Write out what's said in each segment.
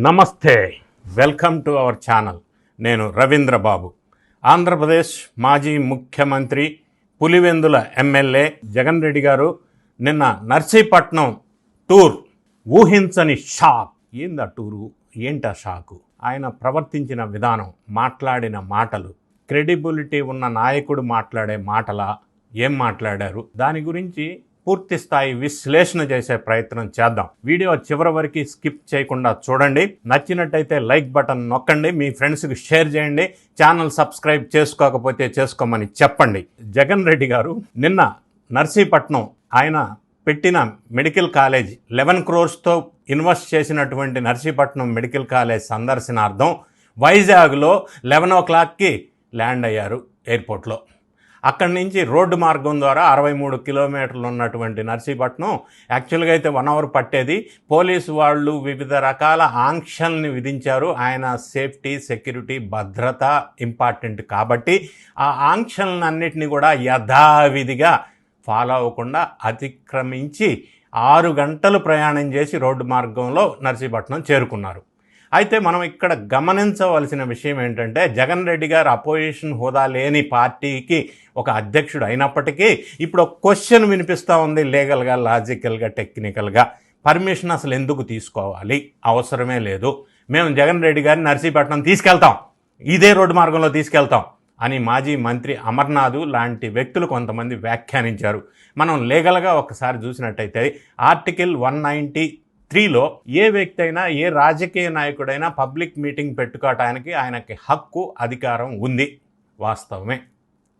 నమస్తే welcome to our channel. నేను రవీంద్ర బాబు. ఆంధ్రప్రదేశ్ మాజీ ముఖ్యమంత్రి పులివెందుల ఎమ్మెల్యే జగన్ రెడ్డి గారు నిన్న నర్సీపట్నం టూర్ ఊహించని షాక్. ఏందా టూరు? ఏంటా షాకు? ఆయన ప్రవర్తించిన విధానం మాట్లాడిన మాటలు క్రెడిబిలిటీ ఉన్న నాయకుడు మాట్లాడే మాటలా? ఏం మాట్లాడారు? దాని గురించి పూర్తి స్థాయి విశ్లేషణ చేసే ప్రయత్నం చేద్దాం. వీడియో చివరి వరకు స్కిప్ చేయకుండా చూడండి. నచ్చినట్టయితే లైక్ బటన్ నొక్కండి. మీ ఫ్రెండ్స్కి షేర్ చేయండి. ఛానల్ సబ్స్క్రైబ్ చేసుకోకపోతే చేసుకోమని చెప్పండి. జగన్ రెడ్డి గారు నిన్న నర్సీపట్నం ఆయన పెట్టిన మెడికల్ కాలేజ్ లెవెన్ క్రోర్స్తో ఇన్వెస్ట్ చేసినటువంటి నర్సీపట్నం మెడికల్ కాలేజ్ సందర్శనార్థం వైజాగ్లో లెవెన్ ఓ క్లాక్కి ల్యాండ్ అయ్యారు ఎయిర్పోర్ట్లో అక్కడి నుంచి రోడ్డు మార్గం ద్వారా అరవై మూడు కిలోమీటర్లు ఉన్నటువంటి నర్సీపట్నం. యాక్చువల్గా అయితే వన్ అవర్ పట్టేది. పోలీసు వాళ్ళు వివిధ రకాల ఆంక్షల్ని విధించారు. ఆయన సేఫ్టీ సెక్యూరిటీ భద్రత ఇంపార్టెంట్ కాబట్టి ఆ ఆంక్షలన్నింటినీ కూడా యథావిధిగా ఫాలో అవ్వకుండా అతిక్రమించి ఆరు గంటలు ప్రయాణం చేసి రోడ్డు మార్గంలో నర్సీపట్నం చేరుకున్నారు. అయితే మనం ఇక్కడ గమనించవలసిన విషయం ఏంటంటే జగన్ రెడ్డి గారు అపోజిషన్ హోదా లేని పార్టీకి ఒక అధ్యక్షుడు అయినప్పటికీ ఇప్పుడు ఒక క్వశ్చన్ వినిపిస్తూ ఉంది లీగల్గా లాజికల్గా టెక్నికల్గా. పర్మిషన్ అసలు ఎందుకు తీసుకోవాలి? అవసరమే లేదు. మేము జగన్ రెడ్డి గారిని నర్సీపట్నం తీసుకెళ్తాం. ఇదే రోడ్డు మార్గంలో తీసుకెళ్తాం అని మాజీ మంత్రి అమర్నాథ్ లాంటి వ్యక్తులు కొంతమంది వ్యాఖ్యానించారు. మనం లీగల్గా ఒకసారి చూసినట్టయితే ఆర్టికల్ వన్ నైంటీ త్రీలో ఏ వ్యక్తి అయినా ఏ రాజకీయ నాయకుడైనా పబ్లిక్ మీటింగ్ పెట్టుకోవటానికి ఆయనకి హక్కు అధికారం ఉంది. వాస్తవమే.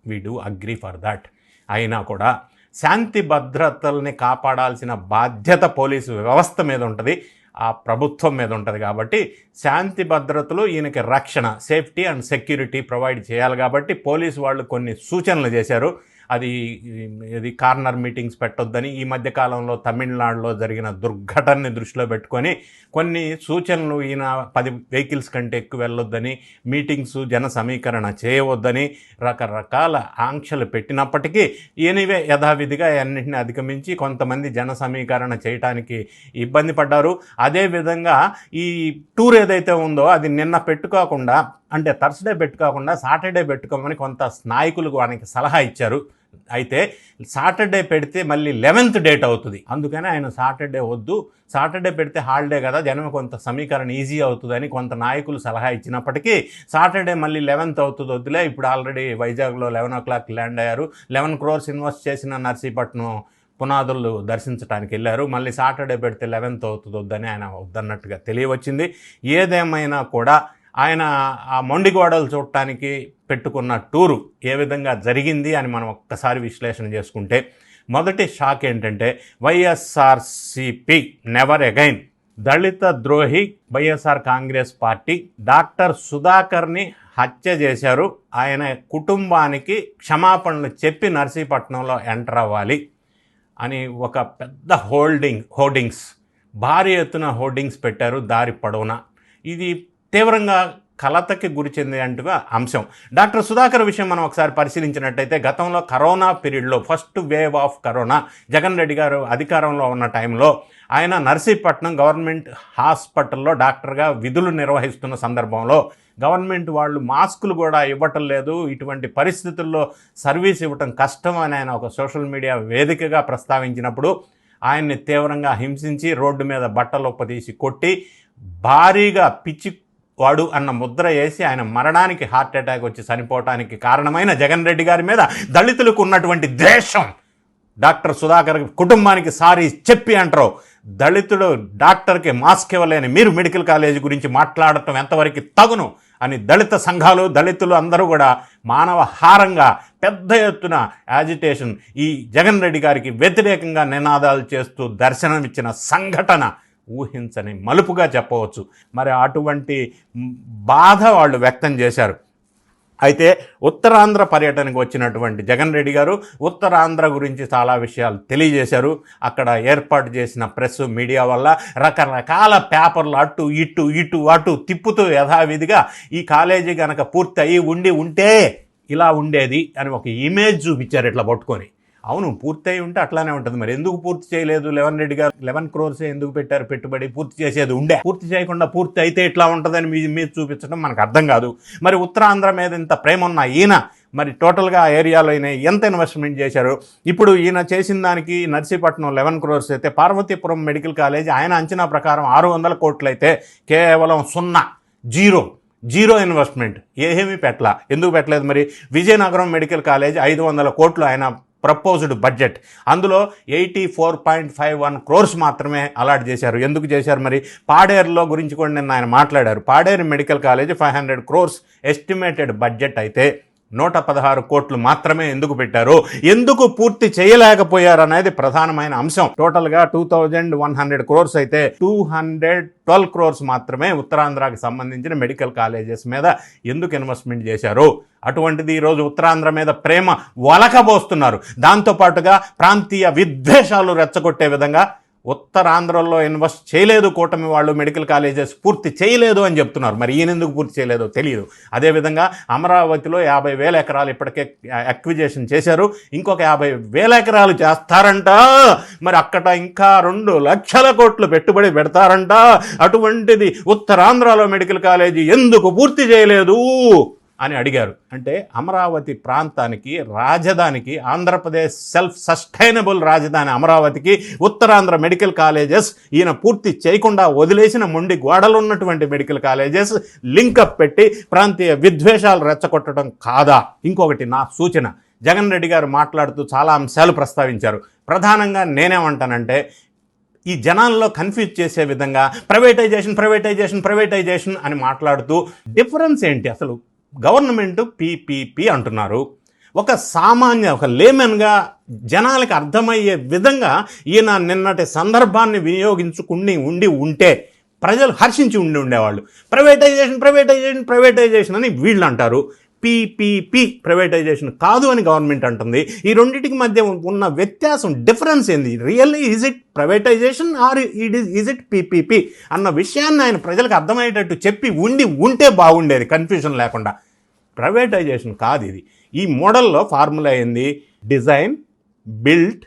We do agree for that అయినా కూడా శాంతి భద్రతల్ని కాపాడాల్సిన బాధ్యత పోలీసు వ్యవస్థ మీద ఉంటుంది. ఆ ప్రభుత్వం మీద ఉంటుంది కాబట్టి శాంతి భద్రతలు ఈయనకి రక్షణ సేఫ్టీ అండ్ సెక్యూరిటీ ప్రొవైడ్ చేయాలి కాబట్టి పోలీసు వాళ్ళు కొన్ని సూచనలు చేశారు. అది ఇది కార్నర్ మీటింగ్స్ పెట్టొద్దని ఈ మధ్య కాలంలో తమిళనాడులో జరిగిన దుర్ఘటనని దృష్టిలో పెట్టుకొని కొన్ని సూచనలు ఈయన పది వెహికల్స్ కంటే ఎక్కువ వెళ్ళొద్దని మీటింగ్స్ జన సమీకరణ చేయవద్దని రకరకాల ఆంక్షలు పెట్టినప్పటికీ ఈయనవే యథావిధిగా అన్నింటిని అధిగమించి కొంతమంది జన సమీకరణ చేయటానికి ఇబ్బంది పడ్డారు. అదేవిధంగా ఈ టూర్ ఏదైతే ఉందో అది నిన్న పెట్టుకోకుండా అంటే థర్స్డే పెట్టుకోకుండా సాటర్డే పెట్టుకోమని కొంత నాయకులు వానికి సలహా ఇచ్చారు. అయితే సాటర్డే పెడితే మళ్ళీ లెవెన్త్ డేట్ అవుతుంది. అందుకని ఆయన సాటర్డే వద్దు. సాటర్డే పెడితే హాలిడే కదా జనం కొంత సమీకరణ ఈజీ అవుతుందని కొంత నాయకులు సలహా ఇచ్చినప్పటికీ సాటర్డే మళ్ళీ లెవెన్త్ అవుతుంది వద్దులే. ఇప్పుడు ఆల్రెడీ వైజాగ్లో లెవెన్ ఓ క్లాక్ ల్యాండ్ అయ్యారు. లెవెన్ క్రోర్స్ ఇన్వెస్ట్ చేసిన నర్సీపట్నం పునాదులు దర్శించడానికి వెళ్ళారు. మళ్ళీ సాటర్డే పెడితే లెవెన్త్ అవుతుంది వద్దని ఆయన వద్దన్నట్టుగా తెలియవచ్చింది. ఏదేమైనా కూడా ఆయన ఆ మొండిగోడలు చూడటానికి పెట్టుకున్న టూరు ఏ విధంగా జరిగింది అని మనం ఒక్కసారి విశ్లేషణ చేసుకుంటే మొదటి షాక్ ఏంటంటే వైఎస్ఆర్సిపి నెవర్ అగైన్. దళిత ద్రోహి వైఎస్ఆర్ కాంగ్రెస్ పార్టీ డాక్టర్ సుధాకర్ని హత్య చేశారు. ఆయన కుటుంబానికి క్షమాపణలు చెప్పి నర్సీపట్నంలో ఎంటర్ అవ్వాలి అని ఒక పెద్ద హోల్డింగ్ హోర్డింగ్స్ భారీ ఎత్తున హోర్డింగ్స్ పెట్టారు దారి పొడవున. ఇది తీవ్రంగా కలతకి గురి చెందేంటుగా అంశం. డాక్టర్ సుధాకర్ విషయం మనం ఒకసారి పరిశీలించినట్టయితే గతంలో కరోనా పీరియడ్లో first wave of corona Jagan Reddy garu అధికారంలో ఉన్న టైంలో ఆయన నర్సీపట్నం గవర్నమెంట్ హాస్పిటల్లో డాక్టర్గా విధులు నిర్వహిస్తున్న సందర్భంలో గవర్నమెంట్ వాళ్ళు మాస్కులు కూడా ఇవ్వటం లేదు. ఇటువంటి పరిస్థితుల్లో సర్వీస్ ఇవ్వటం కష్టం అని ఆయన ఒక సోషల్ మీడియా వేదికగా ప్రస్తావించినప్పుడు ఆయన్ని తీవ్రంగా హింసించి రోడ్డు మీద బట్టలు తీసి కొట్టి భారీగా పిచ్చి వాడు అన్న ముద్ర వేసి ఆయన మరణానికి హార్ట్ అటాక్ వచ్చి చనిపోవటానికి కారణమైన జగన్ రెడ్డి గారి మీద దళితులకు ఉన్నటువంటి ద్వేషం. డాక్టర్ సుధాకర్ కుటుంబానికి సారీ చెప్పి అంటారు. దళితుడు డాక్టర్కి మాస్క్ ఇవ్వలేని మీరు మెడికల్ కాలేజీ గురించి మాట్లాడటం ఎంతవరకు తగును అని దళిత సంఘాలు దళితులు అందరూ కూడా మానవ హారంగా పెద్ద ఎత్తున యాజిటేషన్ ఈ జగన్ రెడ్డి గారికి వ్యతిరేకంగా నినాదాలు చేస్తూ దర్శనమిచ్చిన సంఘటన ఊహించని మలుపుగా చెప్పవచ్చు. మరి అటువంటి బాధ వాళ్ళు వ్యక్తం చేశారు. అయితే ఉత్తరాంధ్ర పర్యటనకు వచ్చినటువంటి జగన్ రెడ్డి గారు ఉత్తరాంధ్ర గురించి చాలా విషయాలు తెలియజేశారు. అక్కడ ఏర్పాటు చేసిన ప్రెస్ మీడియా వల్ల రకరకాల పేపర్లు అటు ఇటు ఇటు అటు తిప్పుతూ యథావిధిగా ఈ కాలేజీ కనుక పూర్తి అయ్యి ఉండి ఉంటే ఇలా ఉండేది అని ఒక ఇమేజ్ చూపించారు ఇట్లా పట్టుకొని. అవును పూర్తి ఉంటే అట్లానే ఉంటుంది. మరి ఎందుకు పూర్తి చేయలేదు? లెవెన్ రెడ్డి గారు లెవెన్ క్రోర్స్ ఎందుకు పెట్టారు? పెట్టుబడి పూర్తి చేసేది ఉండే. పూర్తి చేయకుండా పూర్తి అయితే ఇట్లా ఉంటుందని మీ మీద చూపించడం మనకు అర్థం కాదు. మరి ఉత్తరాంధ్ర మీద ఇంత ప్రేమ ఉన్న ఈయన మరి టోటల్గా ఆ ఏరియాలో ఈయన ఎంత ఇన్వెస్ట్మెంట్ చేశారు? ఇప్పుడు ఈయన చేసిన దానికి నర్సీపట్నం లెవెన్ క్రోర్స్ అయితే పార్వతీపురం మెడికల్ కాలేజ్ ఆయన అంచనా ప్రకారం ఆరు వందల కోట్లు అయితే కేవలం సున్నా జీరో జీరో ఇన్వెస్ట్మెంట్. ఏమీ పెట్టలా. ఎందుకు పెట్టలేదు మరి? విజయనగరం మెడికల్ కాలేజ్ ఐదు వందల కోట్లు ఆయన ప్రపోజ్డ్ బడ్జెట్. అందులో eighty four point five one crores మాత్రమే అలాట్ చేశారు. ఎందుకు చేశారు మరి? పాడేరులో గురించి కూడా నిన్న ఆయన మాట్లాడారు. Paderu medical college five hundred crores estimated budget అయితే నూట పదహారు కోట్లు మాత్రమే ఎందుకు పెట్టారు? ఎందుకు పూర్తి చేయలేకపోయారు అనేది ప్రధానమైన అంశం. టోటల్గా two thousand one hundred crores అయితే టూ హండ్రెడ్ ట్వెల్వ్ క్రోర్స్ మాత్రమే ఉత్తరాంధ్రకి సంబంధించిన మెడికల్ కాలేజెస్ మీద ఎందుకు ఇన్వెస్ట్మెంట్ చేశారు? అటువంటిది ఈరోజు ఉత్తరాంధ్ర మీద ప్రేమ వలకబోస్తున్నారు. దాంతోపాటుగా ప్రాంతీయ విద్వేషాలు రెచ్చగొట్టే విధంగా ఉత్తరాంధ్రలో ఇన్వెస్ట్ చేయలేదు కూటమి వాళ్ళు మెడికల్ కాలేజెస్ పూర్తి చేయలేదు అని చెప్తున్నారు. మరి ఈయన ఎందుకు పూర్తి చేయలేదో తెలియదు అదేవిధంగా అమరావతిలో యాభై వేల ఎకరాలు ఇప్పటికే అక్విజేషన్ చేశారు. ఇంకొక యాభై వేల ఎకరాలు చేస్తారంట. మరి అక్కడ ఇంకా రెండు లక్షల కోట్లు పెట్టుబడి పెడతారంట. అటువంటిది ఉత్తరాంధ్రలో మెడికల్ కాలేజీ ఎందుకు పూర్తి చేయలేదు? అని అడిగారు. అంటే అమరావతి ప్రాంతానికి రాజధానికి ఆంధ్రప్రదేశ్ సెల్ఫ్ సస్టైనబుల్ రాజధాని అమరావతికి ఉత్తరాంధ్ర మెడికల్ కాలేజెస్ ఈయన పూర్తి చేయకుండా వదిలేసిన మొండి గోడలు ఉన్నటువంటి మెడికల్ కాలేజెస్ లింకప్ పెట్టి ప్రాంతీయ విద్వేషాలు రెచ్చగొట్టడం కాదా? ఇంకొకటి నా సూచన. జగన్ రెడ్డి గారు మాట్లాడుతూ చాలా అంశాలు ప్రస్తావించారు. ప్రధానంగా నేనేమంటానంటే ఈ జనాల్లో కన్ఫ్యూజ్ చేసే విధంగా ప్రైవేటైజేషన్ ప్రైవేటైజేషన్ ప్రైవేటైజేషన్ అని మాట్లాడుతూ డిఫరెన్స్ ఏంటి అసలు? గవర్నమెంట్ పీపీపీ అంటున్నారు. ఒక సామాన్య ఒక లేమెన్గా జనాలకు అర్థమయ్యే విధంగా ఈయన నిన్నటి సందర్భాన్ని వినియోగించుకుని ఉండి ఉంటే ప్రజలు హర్షించి ఉండి ఉండేవాళ్ళు. ప్రైవేటైజేషన్ ప్రైవేటైజేషన్ ప్రైవేటైజేషన్ అని వీళ్ళు అంటారు. పీపీపీ ప్రైవేటైజేషన్ కాదు అని గవర్నమెంట్ అంటుంది. ఈ రెండింటికి మధ్య ఉన్న వ్యత్యాసం డిఫరెన్స్ ఏంది? Really is it privatisation or it is is it PPP? అన్న విషయాన్ని ఆయన ప్రజలకు అర్థమయ్యేటట్టు చెప్పి ఉండి ఉంటే బాగుండేది కన్ఫ్యూజన్ లేకుండా. ప్రైవేటైజేషన్ కాదు ఇది. ఈ మోడల్లో ఫార్ములా ఏంది? Design build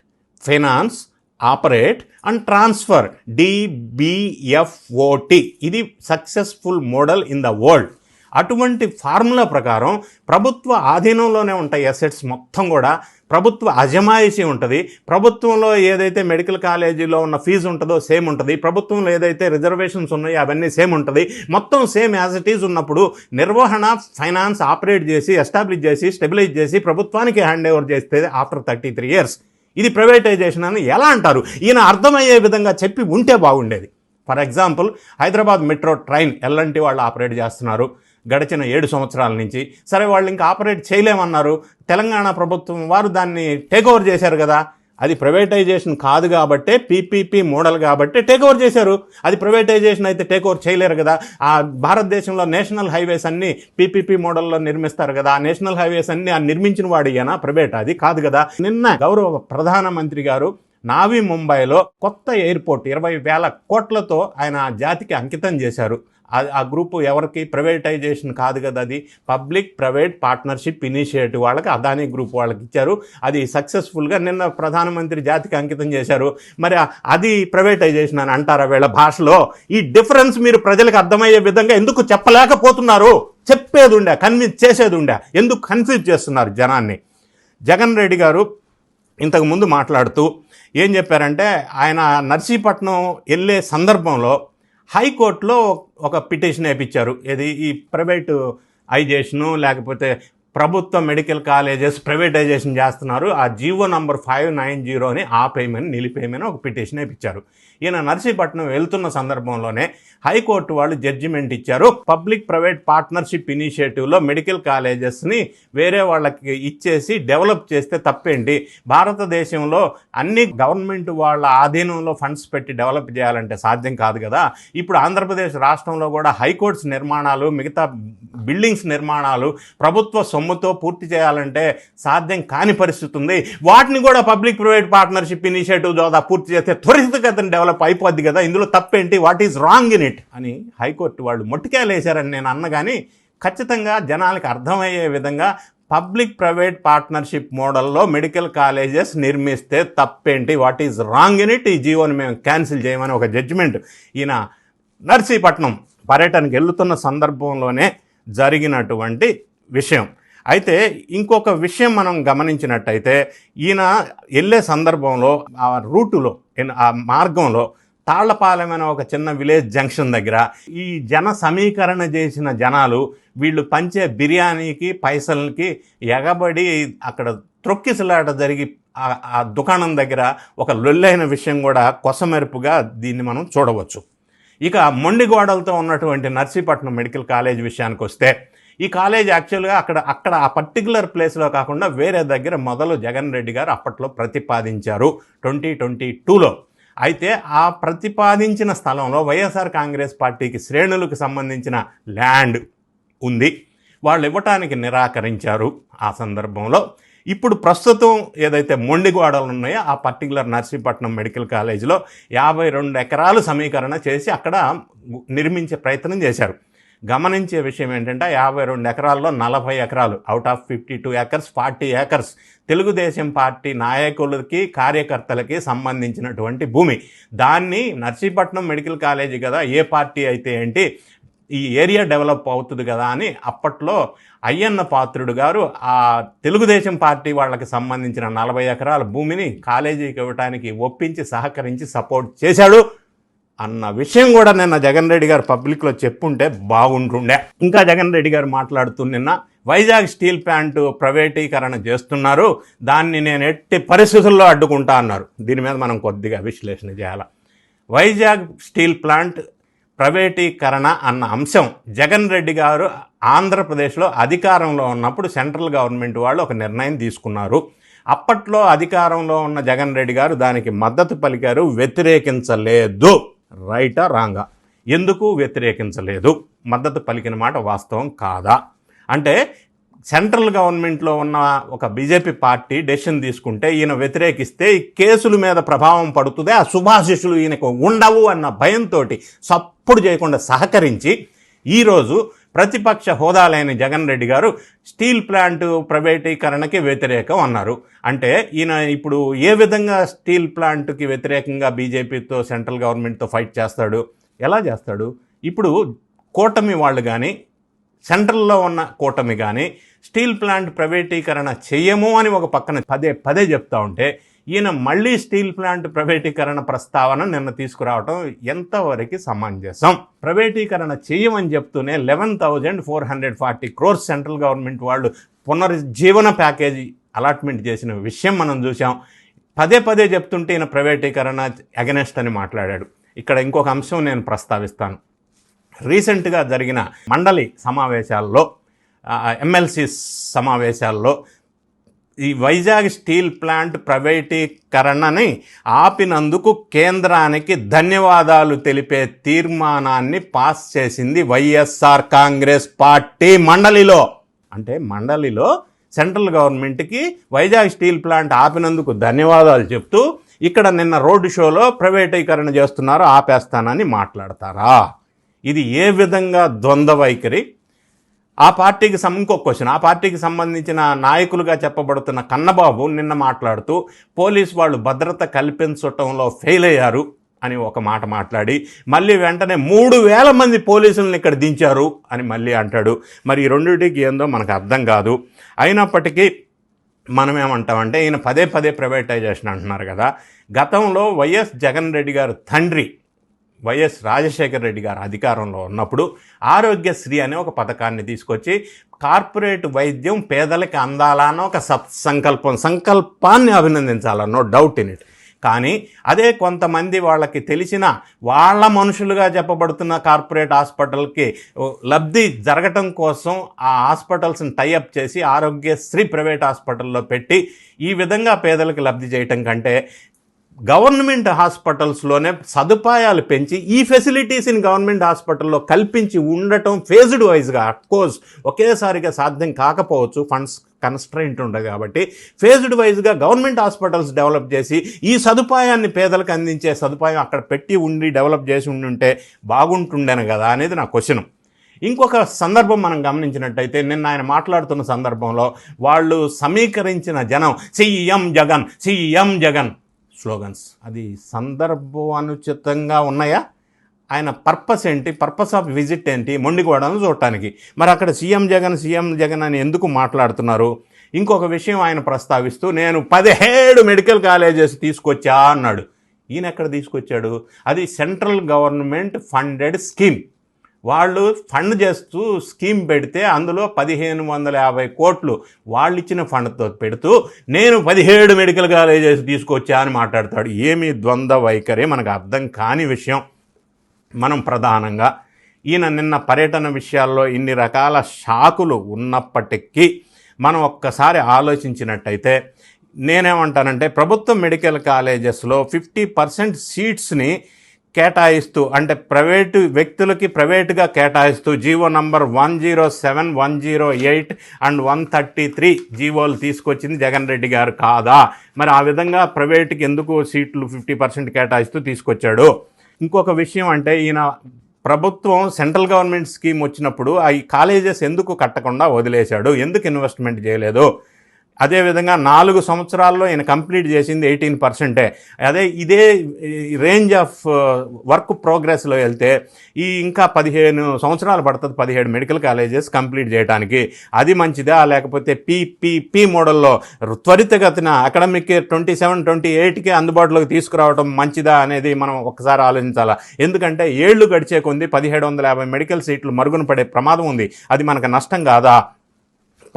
finance operate and transfer DBFOT ఇది successful model in the world. అటువంటి ఫార్ములా ప్రకారం ప్రభుత్వ ఆధీనంలోనే ఉంటాయి అసెట్స్ మొత్తం కూడా. ప్రభుత్వ అజమాయిషీ ఉంటుంది. ప్రభుత్వంలో ఏదైతే మెడికల్ కాలేజీలో ఉన్న ఫీజు ఉంటుందో సేమ్ ఉంటుంది. ప్రభుత్వంలో ఏదైతే రిజర్వేషన్స్ ఉన్నాయో అవన్నీ సేమ్ ఉంటుంది. మొత్తం సేమ్ యాజ్ ఇట్ ఈజ్ ఉన్నప్పుడు నిర్వహణ ఫైనాన్స్ ఆపరేట్ చేసి ఎస్టాబ్లిష్ చేసి స్టెబిలైజ్ చేసి ప్రభుత్వానికి హ్యాండ్ ఓవర్ చేస్తే ఆఫ్టర్ థర్టీ త్రీ ఇయర్స్ ఇది ప్రైవేటైజేషన్ అని ఎలా అంటారు? ఈయన అర్థమయ్యే విధంగా చెప్పి ఉంటే బాగుండేది. For example Hyderabad metro train L and T వాళ్ళు ఆపరేట్ చేస్తున్నారు. గడిచిన ఏడు సంవత్సరాల నుంచి. సరే వాళ్ళు ఇంకా ఆపరేట్ చేయలేమన్నారు. తెలంగాణ ప్రభుత్వం వారు దాన్ని టేక్ ఓవర్ చేశారు కదా. అది ప్రైవేటైజేషన్ కాదు కాబట్టే పీపీపీ మోడల్ కాబట్టి టేక్ ఓవర్ చేశారు. అది ప్రైవేటైజేషన్ అయితే టేక్ ఓవర్ చేయలేరు కదా. ఆ భారతదేశంలో నేషనల్ హైవేస్ అన్ని పీపీపీ మోడల్లో నిర్మిస్తారు కదా. ఆ నేషనల్ హైవేస్ అన్ని ఆ నిర్మించిన వాడియేనా ప్రైవేట్ అది కాదు కదా. నిన్న గౌరవ ప్రధానమంత్రి గారు నావీ ముంబైలో కొత్త ఎయిర్పోర్ట్ ఇరవై వేల కోట్లతో ఆయన జాతికి అంకితం చేశారు. ఆ- ఆ గ్రూప్ ఎవరికి ప్రైవేటైజేషన్ కాదు కదా అది. పబ్లిక్ ప్రైవేట్ పార్ట్నర్షిప్ ఇనిషియేటివ్ వాళ్ళకి అదానీ గ్రూప్ వాళ్ళకి ఇచ్చారు. అది సక్సెస్ఫుల్గా నిన్న ప్రధానమంత్రి జాతికి అంకితం చేశారు. మరి అది ప్రైవేటైజేషన్ అని అంటారా వీళ్ళ భాషలో? ఈ డిఫరెన్స్ మీరు ప్రజలకు అర్థమయ్యే విధంగా ఎందుకు చెప్పలేకపోతున్నారు? చెప్పేది ఉండే కన్విన్స్ చేసేది ఉండే. ఎందుకు కన్ఫ్యూజ్ చేస్తున్నారు జనాన్ని? జగన్ రెడ్డి గారు ఇంతకుముందు మాట్లాడుతూ ఏం చెప్పారంటే ఆయన నర్సీపట్నం వెళ్ళే సందర్భంలో హైకోర్టులో ఒక పిటిషన్ వేయించారు ఇది ఈ ప్రైవేటు ఐజేషను లేకపోతే ప్రభుత్వ మెడికల్ కాలేజెస్ ప్రైవేటైజేషన్ చేస్తున్నారు. ఆ జీవో నంబర్ ఫైవ్ నైన్ జీరోని ఆపేయమని నిలిపేయమని ఒక పిటిషన్ వేయించారు ఈయన నర్సీపట్నం వెళ్తున్న సందర్భంలోనే హైకోర్టు వాళ్ళు జడ్జిమెంట్ ఇచ్చారు. పబ్లిక్ ప్రైవేట్ పార్ట్నర్షిప్ ఇనిషియేటివ్లో మెడికల్ కాలేజెస్ని వేరే వాళ్ళకి ఇచ్చేసి డెవలప్ చేస్తే తప్పేంటి? భారతదేశంలో అన్ని గవర్నమెంట్ వాళ్ళ ఆధీనంలో ఫండ్స్ పెట్టి డెవలప్ చేయాలంటే సాధ్యం కాదు కదా. ఇప్పుడు ఆంధ్రప్రదేశ్ రాష్ట్రంలో కూడా హైకోర్ట్స్ నిర్మాణాలు మిగతా బిల్డింగ్స్ నిర్మాణాలు ప్రభుత్వ సొమ్ముతో పూర్తి చేయాలంటే సాధ్యం కాని పరిస్థితి ఉంది. వాటిని కూడా పబ్లిక్ ప్రైవేట్ పార్ట్నర్షిప్ ఇనిషియేటివ్ ద్వారా పూర్తి చేస్తే త్వరితగతిని డెవలప్ అయిపోద్ది కదా ఇందులో తప్పేంటి? What is wrong in it అని హైకోర్టు వాళ్ళు మొట్టికాయలేశారని నేను అన్నగాని ఖచ్చితంగా జనాలకు అర్థమయ్యే విధంగా పబ్లిక్ ప్రైవేట్ పార్ట్నర్షిప్ మోడల్లో మెడికల్ కాలేజెస్ నిర్మిస్తే తప్పేంటి? What is wrong in it ఈ జీవోని మేము క్యాన్సిల్ చేయమని ఒక జడ్జిమెంట్ ఈయన నర్సీపట్నం పర్యటనకు వెళ్తున్న సందర్భంలోనే జరిగినటువంటి విషయం. అయితే ఇంకొక విషయం మనం గమనించినట్టయితే ఈయన వెళ్ళే సందర్భంలో ఆ రూటులో ఆ మార్గంలో తాళ్ళపాలెం అనే ఒక చిన్న విలేజ్ జంక్షన్ దగ్గర ఈ జన సమీకరణ చేసిన జనాలు వీళ్ళు పంచే బిర్యానీకి పైసలకి ఎగబడి అక్కడ త్రొక్కిసలాట జరిగి ఆ- దుకాణం దగ్గర ఒక లొల్లైన విషయం కూడా కొసమెరుపుగా దీన్ని మనం చూడవచ్చు. ఇక మొండిగోడలతో ఉన్నటువంటి నర్సీపట్నం మెడికల్ కాలేజ్ విషయానికి వస్తే ఈ కాలేజ్ యాక్చువల్గా అక్కడ అక్కడ ఆ పర్టికులర్ ప్లేస్లో కాకుండా వేరే దగ్గర మొదలు జగన్ రెడ్డి గారు అప్పట్లో ప్రతిపాదించారు ట్వంటీ ట్వంటీ టూలో. అయితే ఆ ప్రతిపాదించిన స్థలంలో వైఎస్ఆర్ కాంగ్రెస్ పార్టీకి శ్రేణులకు సంబంధించిన ల్యాండ్ ఉంది. వాళ్ళు ఇవ్వటానికి నిరాకరించారు ఆ సందర్భంలో. ఇప్పుడు ప్రస్తుతం ఏదైతే మొండిగోడలు ఉన్నాయో ఆ పర్టికులర్ నర్సీపట్నం మెడికల్ కాలేజీలో యాభై రెండు ఎకరాలు సమీకరణ చేసి అక్కడ నిర్మించే ప్రయత్నం చేశారు. గమనించే విషయం ఏంటంటే యాభై రెండు ఎకరాల్లో నలభై ఎకరాలు out of fifty two acres forty acres Telugu Desam party నాయకులకి కార్యకర్తలకి సంబంధించినటువంటి భూమి. దాన్ని నర్సీపట్నం మెడికల్ కాలేజీ కదా ఏ పార్టీ అయితే ఏంటి ఈ ఏరియా డెవలప్ అవుతుంది కదా అని అప్పట్లో అయ్యన్న పాత్రుడు గారు ఆ తెలుగుదేశం పార్టీ వాళ్ళకి సంబంధించిన నలభై ఎకరాల భూమిని కాలేజీకి ఇవ్వడానికి ఒప్పించి సహకరించి సపోర్ట్ చేశాడు. అన్న విషయం కూడా నిన్న జగన్ రెడ్డి గారు పబ్లిక్లో చెప్పుంటే బాగుంటుండే. ఇంకా జగన్ రెడ్డి గారు మాట్లాడుతూ నిన్న వైజాగ్ స్టీల్ ప్లాంట్ ప్రైవేటీకరణ చేస్తున్నారు. దాన్ని నేను ఎట్టి పరిస్థితుల్లో అడ్డుకుంటా అన్నారు. దీని మీద మనం కొద్దిగా విశ్లేషణ చేయాలి. వైజాగ్ స్టీల్ ప్లాంట్ ప్రైవేటీకరణ అన్న అంశం జగన్ రెడ్డి గారు ఆంధ్రప్రదేశ్లో అధికారంలో ఉన్నప్పుడు సెంట్రల్ గవర్నమెంట్ వాళ్ళు ఒక నిర్ణయం తీసుకున్నారు. అప్పట్లో అధికారంలో ఉన్న జగన్ రెడ్డి గారు దానికి మద్దతు పలికారు వ్యతిరేకించలేదు. రైటా రాంగా? ఎందుకు వ్యతిరేకించలేదు? మద్దతు పలికిన మాట వాస్తవం కాదా? అంటే సెంట్రల్ గవర్నమెంట్లో ఉన్న ఒక బీజేపీ పార్టీ డెసిషన్ తీసుకుంటే ఈయన వ్యతిరేకిస్తే ఈ కేసుల మీద ప్రభావం పడుతుంది ఆ శుభాశిషులు ఈయనకు ఉండవు అన్న భయంతో సప్పుడు చేయకుండా సహకరించి ఈరోజు ప్రతిపక్ష హోదా లేని జగన్ రెడ్డి గారు స్టీల్ ప్లాంట్ ప్రైవేటీకరణకి వ్యతిరేకం అన్నారు. అంటే ఈయన ఇప్పుడు ఏ విధంగా స్టీల్ ప్లాంట్కి వ్యతిరేకంగా బీజేపీతో సెంట్రల్ గవర్నమెంట్తో ఫైట్ చేస్తాడు? ఎలా చేస్తాడు? ఇప్పుడు కూటమి వాళ్ళు కానీ సెంట్రల్లో ఉన్న కూటమి కానీ స్టీల్ ప్లాంట్ ప్రైవేటీకరణ చెయ్యము అని ఒక పక్కన పదే పదే చెప్తా ఉంటే ఈయన మళ్ళీ స్టీల్ ప్లాంట్ ప్రైవేటీకరణ ప్రస్తావన నిన్న తీసుకురావడం ఎంతవరకు సమంజసం? ప్రైవేటీకరణ చేయమని చెప్తూనే eleven thousand four hundred forty crores central government వాళ్ళు పునరుజ్జీవన ప్యాకేజీ అలాట్మెంట్ చేసిన విషయం మనం చూసాం పదే పదే చెప్తుంటే ఈయన ప్రైవేటీకరణ అగెనెస్ట్ అని మాట్లాడాడు. ఇక్కడ ఇంకొక అంశం నేను ప్రస్తావిస్తాను. రీసెంట్గా జరిగిన మండలి సమావేశాల్లో ఎమ్మెల్సీ సమావేశాల్లో ఈ వైజాగ్ స్టీల్ ప్లాంట్ ప్రైవేటీకరణని ఆపినందుకు కేంద్రానికి ధన్యవాదాలు తెలిపే తీర్మానాన్ని పాస్ చేసింది వైఎస్ఆర్ కాంగ్రెస్ పార్టీ మండలిలో. అంటే మండలిలో సెంట్రల్ గవర్నమెంట్కి వైజాగ్ స్టీల్ ప్లాంట్ ఆపినందుకు ధన్యవాదాలు చెప్తూ ఇక్కడ నిన్న రోడ్డు షోలో ప్రైవేటీకరణ చేస్తున్నారు ఆపేస్తానని మాట్లాడతారా? ఇది ఏ విధంగా ద్వంద్వ వైఖరి? ఆ పార్టీకి సం ఇంకో క్వశ్చన్ ఆ పార్టీకి సంబంధించిన నాయకులుగా చెప్పబడుతున్న కన్నబాబు నిన్న మాట్లాడుతూ పోలీస్ వాళ్ళు భద్రత కల్పించటంలో ఫెయిల్ అయ్యారు అని ఒక మాట మాట్లాడి మళ్ళీ వెంటనే మూడు వేల మంది పోలీసులను ఇక్కడ దించారు అని మళ్ళీ అంటాడు. మరి ఈ రెండింటికి ఏందో మనకు అర్థం కాదు. అయినప్పటికీ మనం ఏమంటామంటే ఈయన పదే పదే ప్రైవేటైజేషన్ అంటున్నారు కదా. గతంలో వైఎస్ జగన్ రెడ్డి గారు తండ్రి వైఎస్ రాజశేఖర రెడ్డి గారు అధికారంలో ఉన్నప్పుడు ఆరోగ్యశ్రీ అనే ఒక పథకాన్ని తీసుకొచ్చి కార్పొరేట్ వైద్యం పేదలకి అందాలన్న ఒక సత్ సంకల్పం సంకల్పాన్ని అభినందించాలన్నో డౌట్ ఇన్ ఇట్. కానీ అదే కొంతమంది వాళ్ళకి తెలిసిన వాళ్ళ మనుషులుగా చెప్పబడుతున్న కార్పొరేట్ హాస్పిటల్కి లబ్ధి జరగటం కోసం ఆ హాస్పిటల్స్ని టైఅప్ చేసి ఆరోగ్యశ్రీ ప్రైవేట్ హాస్పిటల్లో పెట్టి ఈ విధంగా పేదలకు లబ్ధి చేయటం కంటే గవర్నమెంట్ హాస్పిటల్స్లోనే సదుపాయాలు పెంచి ఈ ఫెసిలిటీస్ని గవర్నమెంట్ హాస్పిటల్లో కల్పించి ఉండటం ఫేజ్డ్ వైజ్గా అఫ్కోర్స్ ఒకేసారిగా సాధ్యం కాకపోవచ్చు ఫండ్స్ కన్స్ట్రైంట్ ఉండదు కాబట్టి ఫేజ్డ్ వైజ్గా గవర్నమెంట్ హాస్పిటల్స్ డెవలప్ చేసి ఈ సదుపాయాన్ని పేదలకు అందించే సదుపాయం అక్కడ పెట్టి ఉండి డెవలప్ చేసి ఉండి ఉంటే బాగుంటుండేను కదా అనేది నా క్వశ్చన్. ఇంకొక సందర్భం మనం గమనించినట్టయితే నిన్న ఆయన మాట్లాడుతున్న సందర్భంలో వాళ్ళు సమీకరించిన జనం CM Jagan CM Jagan slogans. అది సందర్భానుచితంగా ఉన్నాయా? ఆయన పర్పస్ ఏంటి? పర్పస్ ఆఫ్ విజిట్ ఏంటి? మొండికోవడం చూడటానికి. మరి అక్కడ సీఎం జగన్ సీఎం జగన్ అని ఎందుకు మాట్లాడుతున్నారు? ఇంకొక విషయం ఆయన ప్రస్తావిస్తూ నేను పదిహేడు మెడికల్ కాలేజెస్ తీసుకొచ్చా అన్నాడు. ఈయన ఎక్కడ తీసుకొచ్చాడు? అది సెంట్రల్ గవర్నమెంట్ ఫండెడ్ స్కీమ్. వాళ్ళు ఫండ్ చేస్తూ స్కీమ్ పెడితే అందులో పదిహేను వందల యాభై కోట్లు వాళ్ళు ఇచ్చిన ఫండ్తో పెడుతూ నేను పదిహేడు మెడికల్ కాలేజెస్ తీసుకొచ్చా అని మాట్లాడతాడు. ఏమి ద్వంద్వ వైఖరి మనకు అర్థం కాని విషయం. మనం ప్రధానంగా ఈయన నిన్న పర్యటన విషయాల్లో ఇన్ని రకాల షాకులు ఉన్నప్పటికీ మనం ఒక్కసారి ఆలోచించినట్టయితే నేనేమంటానంటే ప్రభుత్వ మెడికల్ కాలేజెస్లో ఫిఫ్టీ పర్సెంట్ సీట్స్ని కేటాయిస్తూ అంటే ప్రైవేటు వ్యక్తులకి ప్రైవేటుగా కేటాయిస్తూ GO number one zero seven one zero eight and one thirty three జీవోలు తీసుకొచ్చింది జగన్ రెడ్డి గారు కాదా? మరి ఆ విధంగా ప్రైవేటుకి ఎందుకు సీట్లు ఫిఫ్టీ పర్సెంట్ కేటాయిస్తూ తీసుకొచ్చాడు? ఇంకొక విషయం అంటే ఈయన ప్రభుత్వం సెంట్రల్ గవర్నమెంట్ స్కీమ్ వచ్చినప్పుడు ఆ ఈ కాలేజెస్ ఎందుకు కట్టకుండా వదిలేశాడు? ఎందుకు ఇన్వెస్ట్మెంట్ చేయలేదు? అదేవిధంగా నాలుగు సంవత్సరాల్లో ఈయన కంప్లీట్ చేసింది ఎయిటీన్ పర్సెంటే. అదే ఇదే రేంజ్ ఆఫ్ వర్క్ ప్రోగ్రెస్లో వెళ్తే ఈ ఇంకా పదిహేను సంవత్సరాలు పడుతుంది పదిహేడు మెడికల్ కాలేజెస్ కంప్లీట్ చేయడానికి అది మంచిదా? లేకపోతే పీపీపీ మోడల్లో త్వరితగతిన అకాడమిక్ ట్వంటీ సెవెన్ ట్వంటీ ఎయిట్కి అందుబాటులోకి తీసుకురావడం మంచిదా అనేది మనం ఒకసారి ఆలోచించాలా? ఎందుకంటే ఏళ్ళు గడిచే కొంది పదిహేడు వందల యాభై మెడికల్ సీట్లు మరుగున పడే ప్రమాదం ఉంది. అది మనకు నష్టం కాదా?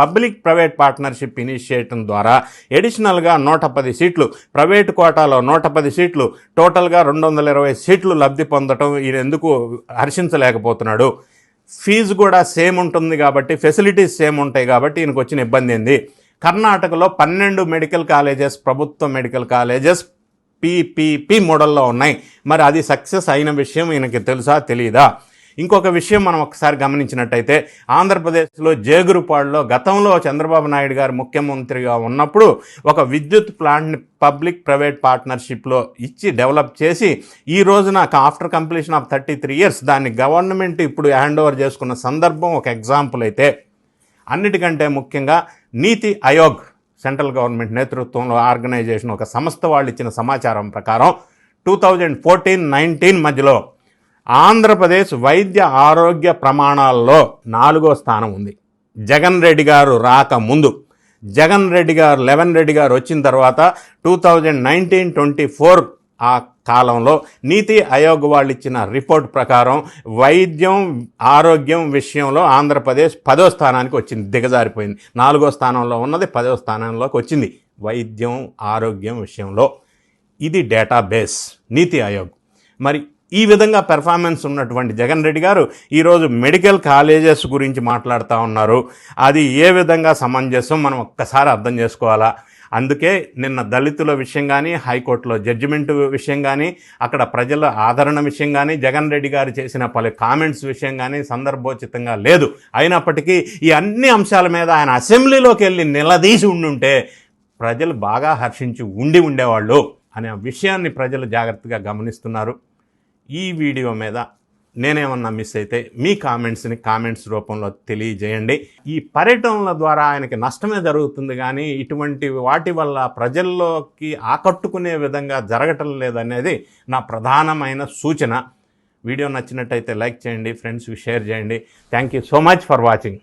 పబ్లిక్ ప్రైవేట్ పార్ట్నర్షిప్ ఇనిషియేటివ్ ద్వారా ఎడిషనల్గా నూట పది సీట్లు ప్రైవేట్ కోటాలో నూట పది సీట్లు టోటల్గా రెండు వందల ఇరవై సీట్లు లబ్ధి పొందడం ఈయన ఎందుకు హర్షించలేకపోతున్నాడు. ఫీజు కూడా సేమ్ ఉంటుంది కాబట్టి ఫెసిలిటీస్ సేమ్ ఉంటాయి కాబట్టి ఈయనకు వచ్చిన ఇబ్బంది ఏంది? కర్ణాటకలో పన్నెండు మెడికల్ కాలేజెస్ ప్రభుత్వ మెడికల్ కాలేజెస్ పీపీపీ మోడల్లో ఉన్నాయి. మరి అది సక్సెస్ అయిన విషయం ఈయనకి తెలుసా తెలియదా ఇంకొక విషయం మనం ఒకసారి గమనించినట్టయితే ఆంధ్రప్రదేశ్లో జేగురుపాడులో గతంలో చంద్రబాబు నాయుడు గారు ముఖ్యమంత్రిగా ఉన్నప్పుడు ఒక విద్యుత్ ప్లాంట్ని పబ్లిక్ ప్రైవేట్ పార్ట్నర్షిప్లో ఇచ్చి డెవలప్ చేసి ఈ రోజున after completion of thirty three years దాన్ని గవర్నమెంట్ ఇప్పుడు హ్యాండ్ ఓవర్ చేసుకున్న సందర్భం ఒక ఎగ్జాంపుల్ అయితే అన్నిటికంటే ముఖ్యంగా నీతి ఆయోగ్ సెంట్రల్ గవర్నమెంట్ నేతృత్వంలో ఆర్గనైజేషన్ ఒక సంస్థ వాళ్ళు ఇచ్చిన సమాచారం ప్రకారం టూ థౌజండ్ ఫోర్టీన్ నైన్టీన్ మధ్యలో ఆంధ్రప్రదేశ్ వైద్య ఆరోగ్య ప్రమాణాల్లో నాలుగో స్థానం ఉంది. జగన్ రెడ్డి గారు రాకముందు జగన్ రెడ్డి గారు లెవెన్ రెడ్డి గారు వచ్చిన తర్వాత two thousand nineteen twenty four ఆ కాలంలో నీతి ఆయోగ్ వాళ్ళు ఇచ్చిన రిపోర్ట్ ప్రకారం వైద్యం ఆరోగ్యం విషయంలో ఆంధ్రప్రదేశ్ పదో స్థానానికి వచ్చింది దిగజారిపోయింది. నాలుగో స్థానంలో ఉన్నది పదో స్థానంలోకి వచ్చింది. వైద్యం ఆరోగ్యం విషయంలో ఇది డేటాబేస్ నీతి ఆయోగ్. మరి ఈ విధంగా పెర్ఫార్మెన్స్ ఉన్నటువంటి జగన్ రెడ్డి గారు ఈరోజు మెడికల్ కాలేజెస్ గురించి మాట్లాడుతూ ఉన్నారు. అది ఏ విధంగా సమంజసం మనం ఒక్కసారి అర్థం చేసుకోవాలా? అందుకే నిన్న దళితుల విషయం కానీ హైకోర్టులో జడ్జిమెంట్ విషయం కానీ అక్కడ ప్రజల ఆదరణ విషయం కానీ జగన్ రెడ్డి గారు చేసిన పలు కామెంట్స్ విషయం కానీ సందర్భోచితంగా లేదు. అయినప్పటికీ ఈ అన్ని అంశాల మీద ఆయన అసెంబ్లీలోకి వెళ్ళి నిలదీసి ఉండుంటే ప్రజలు బాగా హర్షించి ఉండి ఉండేవాళ్ళు అనే విషయాన్ని ప్రజలు జాగ్రత్తగా గమనిస్తున్నారు. ఈ వీడియో మీద నేనేమన్నా మిస్ అయితే మీ కామెంట్స్ని కామెంట్స్ రూపంలో తెలియజేయండి. ఈ పర్యటనల ద్వారా ఆయనకి నష్టమే జరుగుతుంది కానీ ఇటువంటి వాటి వల్ల ప్రజల్లోకి ఆకట్టుకునే విధంగా జరగటం లేదనేది నా ప్రధానమైన సూచన. వీడియో నచ్చినట్టయితే లైక్ చేయండి ఫ్రెండ్స్కి షేర్ చేయండి. Thank you so much for watching